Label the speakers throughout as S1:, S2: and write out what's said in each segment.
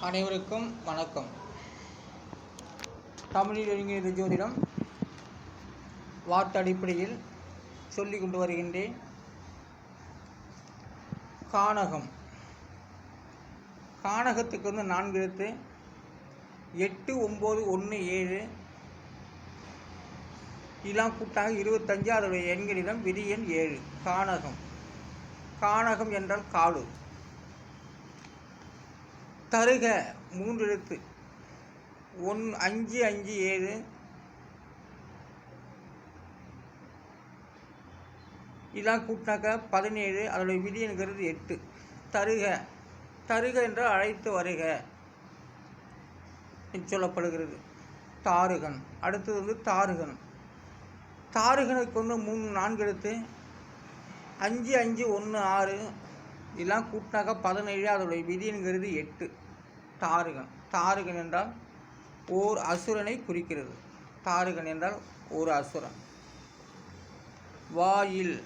S1: அனைவருக்கும் வணக்கம். தமிழில் ஒருங்கிணைந்த ஜோதிடம் வார்த்தை அடிப்படையில் சொல்லிக் கொண்டு வருகின்றேன். கானகம். கானகத்துக்கு வந்து நான்கு எழுத்து. எட்டு ஒம்பது ஒன்று ஏழு. இலாம் கூட்டாக இருபத்தஞ்சு. அதோடைய எண்களிடம் விதி எண் ஏழு. கானகம். கானகம் என்றால் காலு தருக. மூன்று எழுத்து. ஒன் அஞ்சு அஞ்சு ஏழு. இதெல்லாம் கூட்டினாக்க பதினேழு அதோடைய விதிங்கிறது எட்டு. தருக. தருக என்று அழைத்து வருக சொல்லப்படுகிறது. தாருகன். அடுத்தது வந்து தாருகன். தாருகனுக்கு வந்து மூணு நான்கு எழுத்து. அஞ்சு அஞ்சு ஒன்று ஆறு. இதெல்லாம் கூட்டினாக்க பதினேழு அதோடைய விதிங்கிறது எட்டு. தாருகன். தாருகன் என்றால் ஓர் அசுரனை குறிக்கிறது. தாருகன் என்றால் ஒரு அசுரன். வாயில்.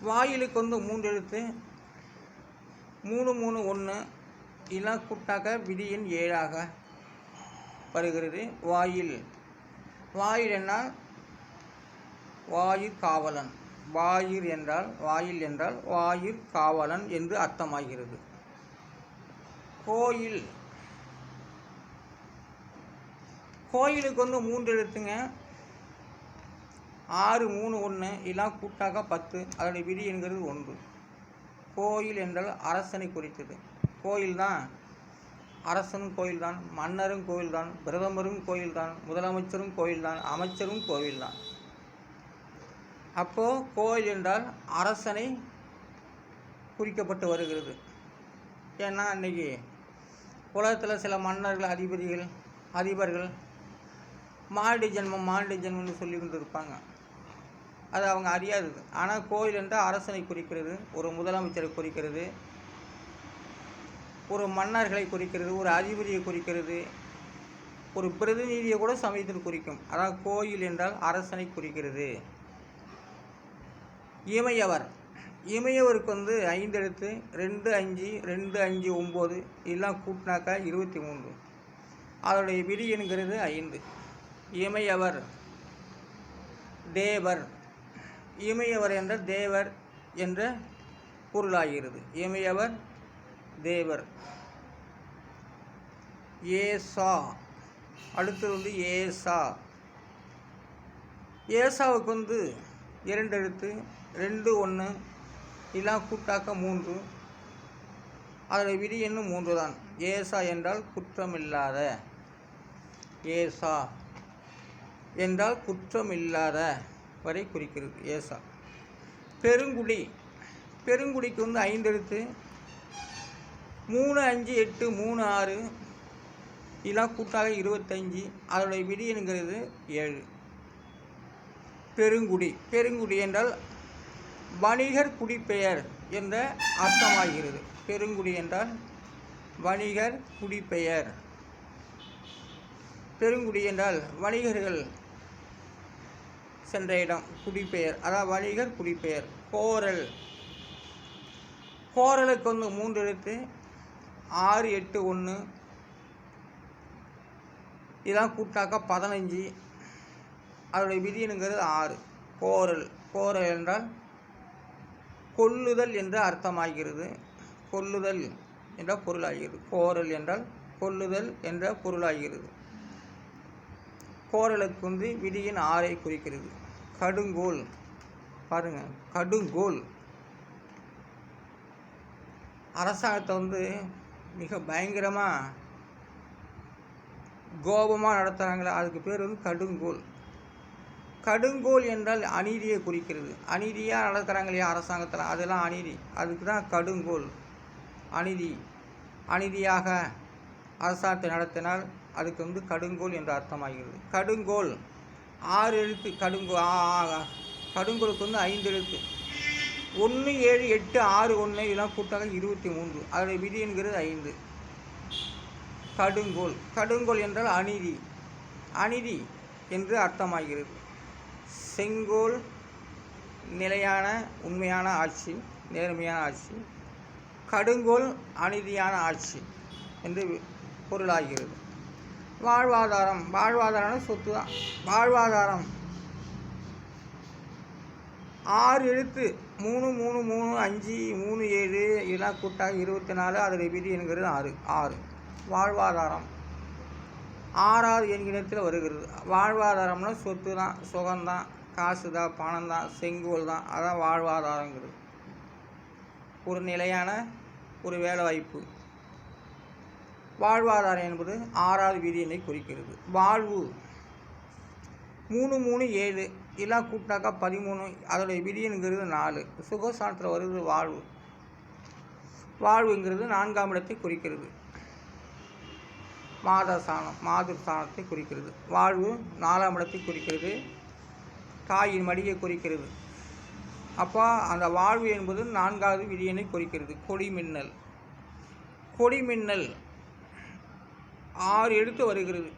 S1: வாயிலுக்கு வந்து மூன்று எழுத்து. மூணு மூணு ஒன்று. இலக்குட்டாக விதியின் ஏழாக வருகிறது. வாயில். வாயில் என்றால் வாயிற் காவலன். வாயிர் என்றால் வாயில் என்றால் வாயிற் காவலன் என்று அர்த்தமாகிறது. கோயில். கோயிலுக்கு வந்து மூன்று எழுத்துங்க ஆறு மூணு ஒன்று இதெல்லாம் கூட்டாக பத்து. அதனுடைய விதி என்கிறது ஒன்று. கோயில் என்றால் அரசனை குறித்தது. கோயில் தான். அரசனும் கோயில்தான் மன்னரும் கோயில்தான் பிரதமரும் கோயில்தான் முதலமைச்சரும் கோயில்தான் அமைச்சரும் கோயில்தான் அப்போது கோயில் என்றால் அரசனை குறிக்கப்பட்டு வருகிறது. ஏன்னா அன்றைக்கி உலகத்தில் சில மன்னர்கள் அதிபதிகள் அதிபர்கள் மாடு ஜென்மம் மாடு ஜென்மம்னு சொல்லி கொண்டு இருப்பாங்க அது அவங்க அறியாதது ஆனால் கோயில் என்றால் அரசனை குறிக்கிறது ஒரு முதலமைச்சரை குறிக்கிறது ஒரு மன்னர்களை குறிக்கிறது ஒரு அதிபதியை குறிக்கிறது ஒரு பிரதிநிதியை கூட சமயத்தில் குறிக்கும். அதாவது கோயில் என்றால் அரசனை குறிக்கிறது. இமையவர். இமையவருக்கு வந்து ஐந்து எழுத்து ரெண்டு அஞ்சு ரெண்டு அஞ்சு ஒம்பது இதெல்லாம் கூட்டினாக்கா இருபத்தி மூன்று. அதோடைய விதி என்கிறது ஐந்து. இமையவர் தேவர். இமையவர் என்ற தேவர் என்ற பொருளாகிறது. இமையவர் தேவர். ஏசா. அடுத்தது வந்து ஏசா. ஏசாவுக்கு வந்து இரண்டு எழுத்து ரெண்டு ஒன்று இதெல்லாம் கூட்டாக்க மூன்று. அதோடைய விதி என்னும் மூன்று தான் ஏசா என்றால் குற்றமில்லாத. ஏசா என்றால் குற்றமில்லாத வரை குறிக்கிறது ஏசா. பெருங்குடி. பெருங்குடிக்கு வந்து ஐந்து எழுத்து. மூணு அஞ்சு எட்டு மூணு ஆறு. இதெல்லாம் கூட்டாக இருபத்தஞ்சி. அதோடைய விதி என்கிறது ஏழு. பெருங்குடி. பெருங்குடி என்றால் வணிகர் குடிப்பெயர் என்ற அர்த்தமாகிறது. பெருங்குடி என்றால் வணிகர் குடிப்பெயர். பெருங்குடி என்றால் வணிகர்கள் சென்ற இடம் குடிப்பெயர். அதாவது வணிகர் குடிப்பெயர். கோரல். கோரலுக்கு வந்து மூன்று எழுத்து. ஆறு எட்டு ஒன்று. இதெல்லாம் கூட்டாக்கா பதினஞ்சு. அதோடைய விதினுங்கிறது ஆறு. கோரல். கோரல் என்றால் கொல்லுதல் என்று அர்த்தமாகிறது. கொல்லுதல் என்ற பொருளாகிறது. கோரல் என்றால் கொல்லுதல் என்ற பொருளாகிறது. கோரலுக்கு வந்து விதியின் ஆறை குறிக்கிறது. கடுங்கோல். பாருங்கள் கடுங்கோல். அரசாங்கத்தை வந்து மிக பயங்கரமாக கோபமாக நடத்துகிறாங்களே அதுக்கு பேர் வந்து கடுங்கோல். கடுங்கோல் என்றால் அநீதியை குறிக்கிறது. அநீதியாக நடத்துகிறாங்க இல்லையா? அரசாங்கத்தில். அதெல்லாம் அநீதி. அதுக்கு தான் கடுங்கோல். அநீதி. அநீதியாக அரசாங்கத்தை நடத்தினால் அதுக்கு வந்து கடுங்கோல் என்று அர்த்தமாகிறது. கடுங்கோல். ஆறு எழுத்து கடுங்கோ கடுங்கோலுக்கு வந்து ஐந்து எழுத்து. ஒன்று ஏழு எட்டு ஆறு ஒன்று இதெல்லாம் கூட்டாக இருபத்தி மூன்று. அதோடைய விதி என்கிறது ஐந்து. கடுங்கோல். கடுங்கோல் என்றால் அநீதி. அநீதி என்று அர்த்தமாகிறது. செங்கோல் நிலையான உண்மையான ஆட்சி நேர்மையான ஆட்சி கடுங்கோல் அநீதியான ஆட்சி என்று பொருளாகிறது. வாழ்வாதாரம் வாழ்வாதாரம் சொத்து தான். வாழ்வாதாரம். ஆறு எழுத்து மூணு மூணு மூணு அஞ்சு மூணு ஏழு இதெல்லாம் கூட்டாக இருபத்தி நாலு அதில் விதி என்கிறது ஆறு ஆறு. வாழ்வாதாரம். ஆறாவது என்கிணத்தில் வருகிறது. வாழ்வாதாரம்னா சொத்து தான் சுகம்தான் காசு தான் பணம் தான் செங்கோல் தான். அதான் வாழ்வாதாரங்கிறது. ஒரு நிலையான ஒரு வேலை வாய்ப்பு வாழ்வாதாரம் என்பது ஆறாவது விதியினை குறிக்கிறது. வாழ்வு. மூணு மூணு ஏழு. எல்லாம் கூட்டினாக்கா பதிமூணு. அதோடைய விதிங்கிறது நாலு. சுகசானத்தில் வருது வாழ்வு. வாழ்வுங்கிறது நான்காம் இடத்தை குறிக்கிறது. மாத சாணம் மாதுர் சாணத்தை குறிக்கிறது. வாழ்வு நாலாம் இடத்தை குறிக்கிறது. தாயின் மடியை குறிக்கிறது. அப்போ அந்த வாழ்வு என்பது நான்காவது விதியினை குறிக்கிறது. கொடி மின்னல் கொடி மின்னல் ஆறு எழுத்து வருகிறது.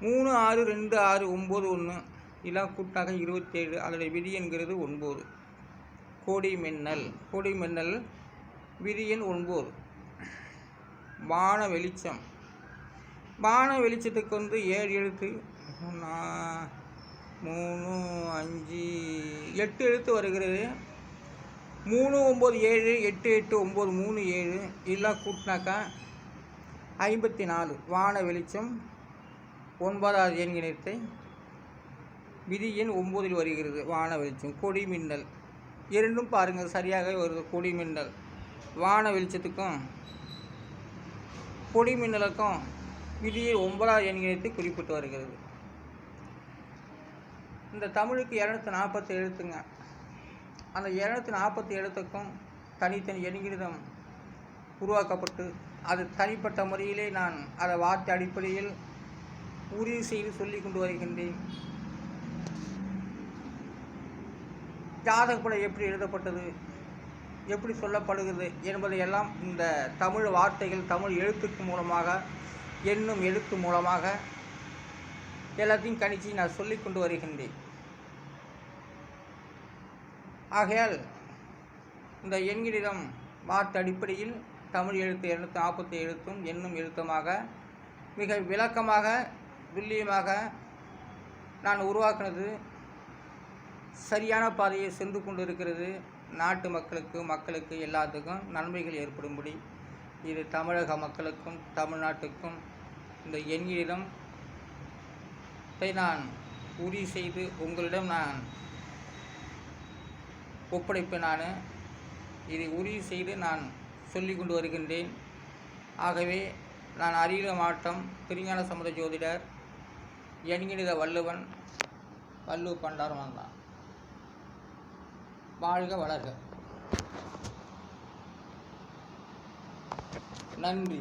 S1: மூணு ஆறு ரெண்டு ஆறு ஒம்பது ஒன்று. இலா கூட்டாக இருபத்தேழு. அதனுடைய விதி என்கிறது ஒன்பது. கோடி மின்னல் கோடி மின்னல் விதி எண் ஒன்பது. வான வெளிச்சம். வான வெளிச்சத்துக்கு வந்து ஏழு எழுத்து. நா- மூணு அஞ்சு எட்டு எழுத்து வருகிறது. மூணு ஒம்பது ஏழு எட்டு எட்டு ஒம்பது மூணு ஏழு. இதெல்லாம் கூட்டினாக்கா ஐம்பத்தி நாலு வான வெளிச்சம் ஒன்பதாவது எண்கிணத்தை விதி எண் ஒம்போதில் வருகிறது. வான வெளிச்சம். கொடி மின்னல். இரண்டும் பாருங்கள் சரியாக வருது. கொடி மின்னல். வான வெளிச்சத்துக்கும் கொடி மின்னலுக்கும் விதியை ஒன்பதாவது எண்கிணத்தை குறிப்பிட்டு வருகிறது. இந்த தமிழுக்கு இரநூத்தி நாற்பத்தி எழுத்துங்க. அந்த இரநூத்தி நாற்பத்தி எழுத்துக்கும் தனித்தனி எண்கிருதம் உருவாக்கப்பட்டு அது தனிப்பட்ட முறையிலே நான் அதை வார்த்தை அடிப்படையில் உறுதி செய்து சொல்லி கொண்டு வருகின்றேன். ஜாதகப்படம் எப்படி எழுதப்பட்டது எப்படி சொல்லப்படுகிறது என்பதையெல்லாம் இந்த தமிழ் வார்த்தைகள் தமிழ் எழுத்துக்கு மூலமாக என்னும் எழுத்து மூலமாக எல்லாத்தையும் கணிச்சு நான் சொல்லிக் கொண்டு வருகின்றேன். ஆகையால் இந்த எண்களிடம் வார்த்தை அடிப்படையில் தமிழ் எழுத்து எழுநூற்றி நாற்பத்தி எழுத்தும் என்னும் எழுத்துமாக மிக விளக்கமாக துல்லியமாக நான் உருவாக்குனது சரியான பாதையை சென்று கொண்டு இருக்கிறது நாட்டு மக்களுக்கு மக்களுக்கு எல்லாத்துக்கும் நன்மைகள் ஏற்படும்படி இது தமிழக மக்களுக்கும் தமிழ்நாட்டுக்கும் இந்த எண்ணிடம் நான் உறுதி செய்து உங்களிடம் நான் ஒப்படைப்பேன் நான். இதை உறுதி செய்து நான் சொல்லி கொண்டு வருகின்றேன். ஆகவே நான் அரியல மாவட்டம் திருஞான சமுத ஜோதிடர் எண்கிணித வள்ளுவன் வள்ளுவ பண்டாரம் தான். வாழ்க வளர்க. நன்றி.